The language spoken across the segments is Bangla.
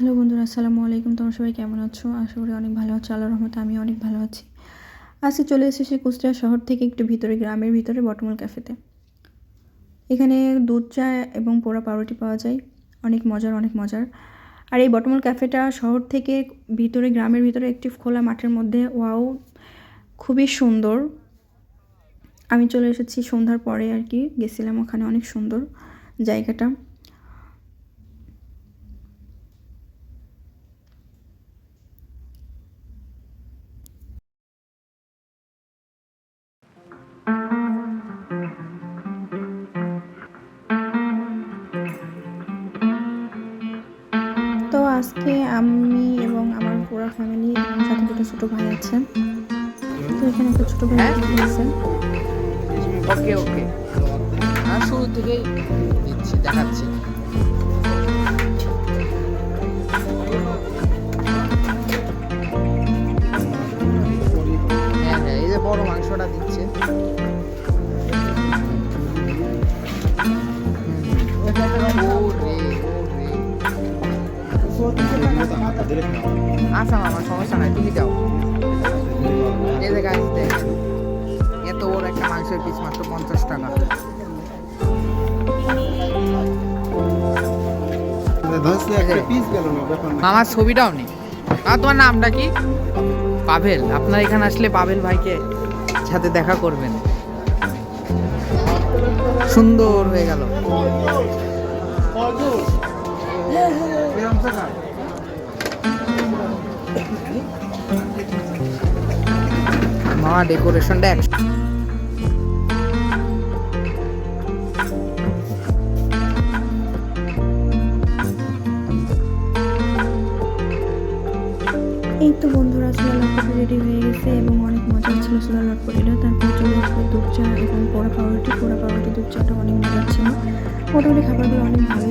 হ্যালো বন্ধুরা, আসসালামু আলাইকুম। তোমরা সবাই কেমন আছো? আশা করি অনেক ভালো আছো। আল্লাহর রহমতে আমি অনেক ভালো আছি। আজকে চলে এসেছি কুষ্টিয়া শহর থেকে একটু ভিতরে, গ্রামের ভিতরে, বটমল ক্যাফেতে। এখানে দুধ, চা এবং পোড়া পাউরুটি পাওয়া যায়। অনেক মজার অনেক মজার। আর এই বটমল ক্যাফেটা শহর থেকে ভিতরে, গ্রামের ভিতরে একটি খোলা মাঠের মধ্যে, ওয়াও, খুবই সুন্দর। আমি চলে এসেছি সন্ধ্যার পরে আর কি। গেছিলাম ওখানে, অনেক সুন্দর জায়গাটা। আজকে আমি এবং আমার পুরো ফ্যামিলি সাথে দুটো ছোটো ভাই আছে। তো এখানে একটা ছোটো ভাই হ্যাঁ? আছে। ওকে ওকে। আর শুরু থেকেই দিচ্ছি দেখাচ্ছি। হ্যাঁ হ্যাঁ এই যে বড় মাংসটা দিচ্ছে। আচ্ছা মামা সমস্যা নাই মাংসের পিস মাত্র পঞ্চাশ টাকা ছবিটাও নেই। আর তোমার নামটা কি? পাভেল। আপনার এখানে আসলে পাভেল ভাইকে সাথে দেখা করবেন। সুন্দর হয়ে গেল। মামা ডেকোরেশনটা এক এই তো বন্ধুরা ছোলা লটপটি রেডি হয়ে গেছে এবং অনেক মজার ছিল ছোলা লটপটিটা তারপর চলে আসবে দুধ চা এবং পোড়া পাউরুটি। পোড়া পাউরুটি, দুধ চাটা অনেক মজার ছিল। মোটামুটি খাবারগুলো অনেক ভালোই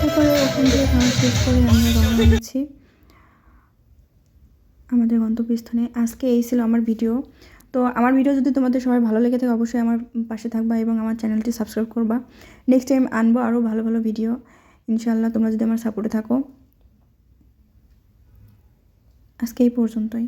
তারপরে ওখান থেকে খাওয়া শেষ করে আমরা রওনা হয়েছি আমাদের গন্তব্যস্থানে আজকে এই ছিল আমার ভিডিও। তো আমার ভিডিও যদি তোমাদের সবাই ভালো লেগে থাকে, অবশ্যই আমার পাশে থাকবা এবং আমার চ্যানেলটি সাবস্ক্রাইব করবা। নেক্সট টাইম আনব আরও ভালো ভালো ভিডিও। ইনশাল্লাহ তোমরা যদি আমার সাপোর্টে থাকো। আজকে এই পর্যন্তই।